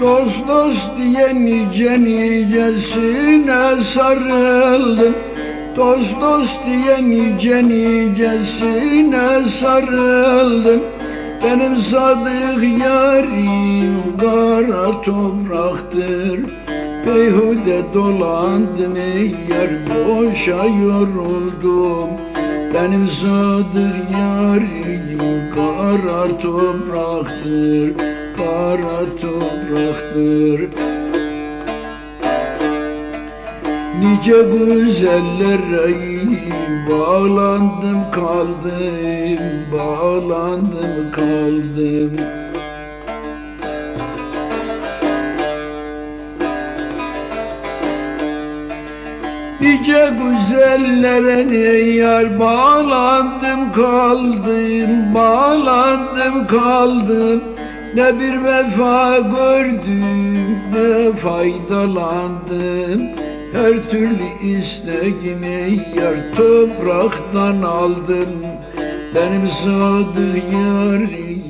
Dost dost diye nice nicesine sarıldım. Dost dost diye nice nicesine sarıldım. Benim sadık yarim kara topraktır. Beyhude dolandım yar boşa yoruldum. Benim sadık yarim kara topraktır Kara topraktır. Nice güzellere bağlandım kaldım Bağlandım kaldım. Nice güzellere ne yar bağlandım kaldım Bağlandım kaldım Ne bir vefa gördüm ne faydalandım. Her türlü isteğimi yar topraktan aldım. Benim sadık yarim